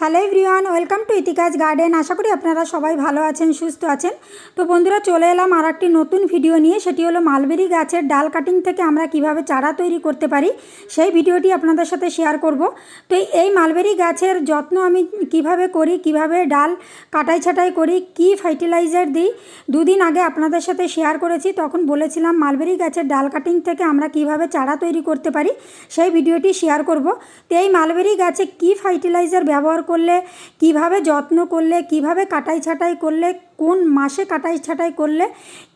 Hello everyone, welcome to ইতিকাজ garden. আশা করি আপনারা সবাই ভালো আছেন, সুস্থ আছেন। তো বন্ধুরা, চলে এলাম আর একটি নতুন ভিডিও নিয়ে। সেটি হলো মালবেরি গাছের ডাল কাটিং থেকে আমরা কীভাবে চারা তৈরি করতে পারি, সেই ভিডিওটি আপনাদের সাথে শেয়ার করব। তো এই মালবেরি গাছের যত্ন আমি কীভাবে করি, কীভাবে ডাল কাটাই ছাটাই করি, কি ফার্টিলাইজার দিই, দুদিন আগে আপনাদের সাথে শেয়ার করেছি। তখন বলেছিলাম মালবেরি গাছের ডাল কাটিং থেকে আমরা কীভাবে চারা তৈরি করতে পারি, সেই ভিডিওটি শেয়ার করব। তো এই মালবেরি গাছে কি ফার্টিলাইজার ব্যবহার করলে কীভাবে যত্ন করলে কীভাবে কাটাই ছাটাই করলে কোন মাসে কাটাই ছাটাই করলে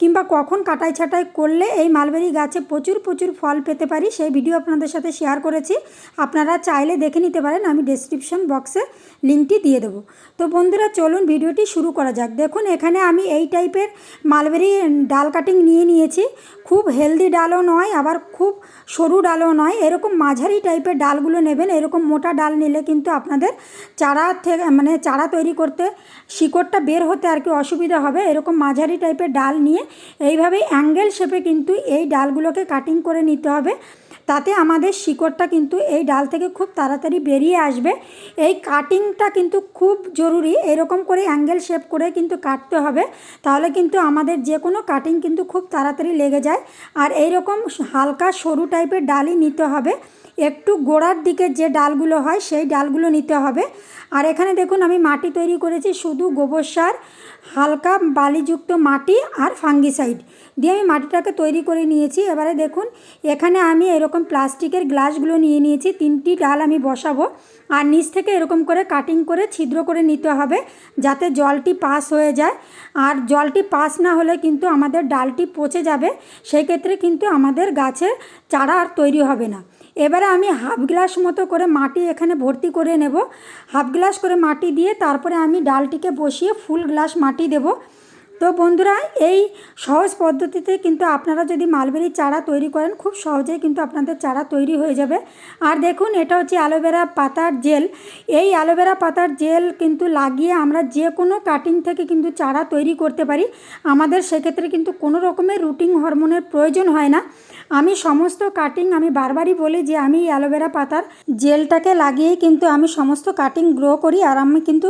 কিংবা কখন কাটাই ছাটাই করলে এই মালবেরি গাছে প্রচুর প্রচুর ফল পেতে পারি, সেই ভিডিও আপনাদের সাথে শেয়ার করেছি। আপনারা চাইলে দেখে নিতে পারেন, আমি ডেসক্রিপশন বক্সে লিঙ্কটি দিয়ে দেবো। তো বন্ধুরা, চলুন ভিডিওটি শুরু করা যাক। দেখুন, এখানে আমি এই টাইপের মালবেরি ডাল কাটিং নিয়ে নিয়েছি। খুব হেলদি ডালও নয়, আবার খুব সরু ডালও নয়। এরকম মাঝারি টাইপের ডালগুলো নেবেন, এরকম মোটা ডাল নিলে কিন্তু আপনাদের চারা থেকে মানে চারা তৈরি করতে শিকড়টা বের হতে আর কি অসুবিধা হবে, এরকম মাঝারি টাইপের ডাল নিয়ে এইভাবেই অ্যাঙ্গেল শেপে কিন্তু এই ডালগুলোকে কাটিং করে নিতে হবে। তাতে আমাদের শিকড়টা কিন্তু এই ডাল থেকে খুব তাড়াতাড়ি বেরিয়ে আসবে। এই কাটিংটা কিন্তু খুব জরুরি। এরকম করে অ্যাঙ্গেল শেপ করে কিন্তু কাটতে হবে। তাহলে কিন্তু আমাদের যে কোনো কাটিং কিন্তু খুব তাড়াতাড়ি লেগে যায়। আর এই রকম হালকা সরু টাইপের ডালই নিতে হবে। একটু গোড়ার দিকে যে ডালগুলো হয়, সেই ডালগুলো নিতে হবে। আর এখানে দেখুন, আমি মাটি তৈরি করেছি শুধু গোবর সার, হালকা বালিযুক্ত মাটি আর ফাঙ্গিসাইড দিয়ে আমি মাটিটাকে তৈরি করে নিয়েছি। এবারে দেখুন, এখানে আমি এরকম প্লাস্টিকের গ্লাসগুলো নিয়ে নিয়েছি, তিনটি ডাল আমি বসাবো। আর নিচ থেকে এরকম করে কাটিং করে ছিদ্র করে নিতে হবে যাতে জলটি পাস হয়ে যায়। আর জলটি পাস না হলে কিন্তু আমাদের ডালটি পচে যাবে সেই ক্ষেত্রে কিন্তু আমাদের গাছের চারা আর তৈরি হবে না। এবারে আমি হাফ গ্লাস মতো করে মাটি এখানে ভর্তি করে নেব। হাফ গ্লাস করে মাটি দিয়ে তারপরে আমি ডালটিকে বসিয়ে ফুল গ্লাস মাটি দেব। তো বন্ধুরা, এই সহজ পদ্ধতিতে কিন্তু আপনারা যদি মালবেরি চারা তৈরি করেন, খুব সহজেই কিন্তু আপনাদের চারা তৈরি হয়ে যাবে। আর দেখুন, এটা হচ্ছে অ্যালোভেরা পাতার জেল। এই অ্যালোভেরা পাতার জেল কিন্তু লাগিয়ে আমরা যে কোনো কাটিং থেকে কিন্তু চারা তৈরি করতে পারি। আমাদের সেক্ষেত্রে কিন্তু কোনো রকমের রুটিন হরমোনের প্রয়োজন হয় না। আমি সমস্ত কাটিং আমি বারবারই বলি যে, আমি অ্যালোভেরা পাতার জেলটাকে লাগিয়েই কিন্তু আমি সমস্ত কাটিং গ্রো করি। আর আমি কিন্তু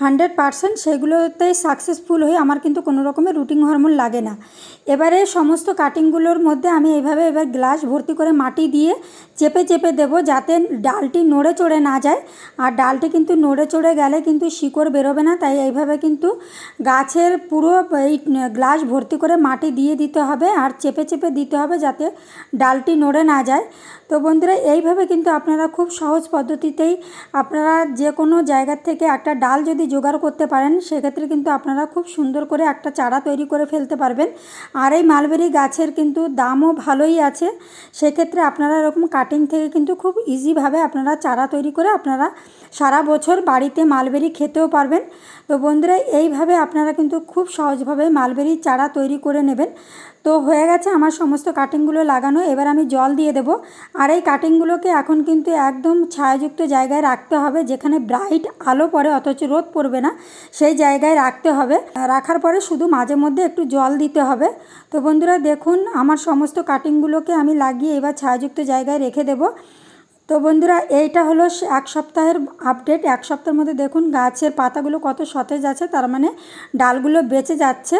হান্ড্রেড পারসেন্ট সেগুলোতে সাকসেসফুল হয়ে আমার কিন্তু কোনো রকমের রুটিন হরমোন লাগে না। এবারে সমস্ত কাটিংগুলোর মধ্যে আমি এইভাবে এবার গ্লাস ভর্তি করে মাটি দিয়ে চেপে চেপে দেবো যাতে ডালটি নড়ে চড়ে না যায়। আর ডালটি কিন্তু নড়ে চড়ে গেলে কিন্তু শিকড় বেরোবে না, তাই এইভাবে কিন্তু গাছের পুরো এই গ্লাস ভর্তি করে মাটি দিয়ে দিতে হবে আর চেপে চেপে দিতে হবে যাতে ডালটি নড়ে না যায়। তো বন্ধুরা, এইভাবে কিন্তু আপনারা খুব সহজ পদ্ধতিতেই আপনারা যে কোনো জায়গার থেকে একটা ডাল যদি জোগাড় করতে পারেন, সেক্ষেত্রে কিন্তু আপনারা খুব সুন্দর করে একটা চারা তৈরি করে ফেলতে পারবেন। আর এই মালবেরি গাছের কিন্তু দামও ভালোই আছে। সেক্ষেত্রে আপনারা এরকম কাটিং থেকে কিন্তু খুব ইজিভাবে আপনারা চারা তৈরি করে আপনারা সারা বছর বাড়িতে মালবেরি খেতেও পারবেন। তো বন্ধুরা, এইভাবে আপনারা কিন্তু খুব সহজভাবে মালবেরির চারা তৈরি করে নেবেন। তো হয়ে গেছে আমার সমস্ত কাটিংগুলো লাগানো। এবার আমি জল দিয়ে দেব। আর এই কাটিংগুলোকে এখন কিন্তু একদম ছায়াযুক্ত জায়গায় রাখতে হবে, যেখানে ব্রাইট আলো পড়ে, অথচ রোদ পড়বে না। সেই জায়গায় রাখতে হবে। রাখার পরে শুধু মাঝে মধ্যে একটু জল দিতে হবে। তো বন্ধুরা, দেখুন, আমার সমস্ত কাটিংগুলোকে আমি লাগিয়ে এবার ছায়াযুক্ত জায়গায় রেখে দেবো। তো বন্ধুরা, এইটা হলো এক সপ্তাহের আপডেট এক সপ্তাহের মধ্যে দেখুন গাছের পাতাগুলো কত সতেজ আছে, তার মানে ডালগুলো বেঁচে যাচ্ছে।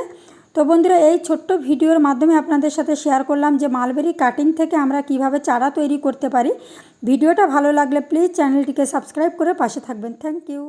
তো বন্ধুরা, এই ছোট্ট ভিডিওর মাধ্যমে আপনাদের সাথে শেয়ার করলাম যে মালবেরি কাটিং থেকে আমরা কীভাবে চারা তৈরি করতে পারি। ভিডিওটা ভালো লাগলে প্লিজ চ্যানেলটিকে সাবস্ক্রাইব করে পাশে থাকবেন। Thank you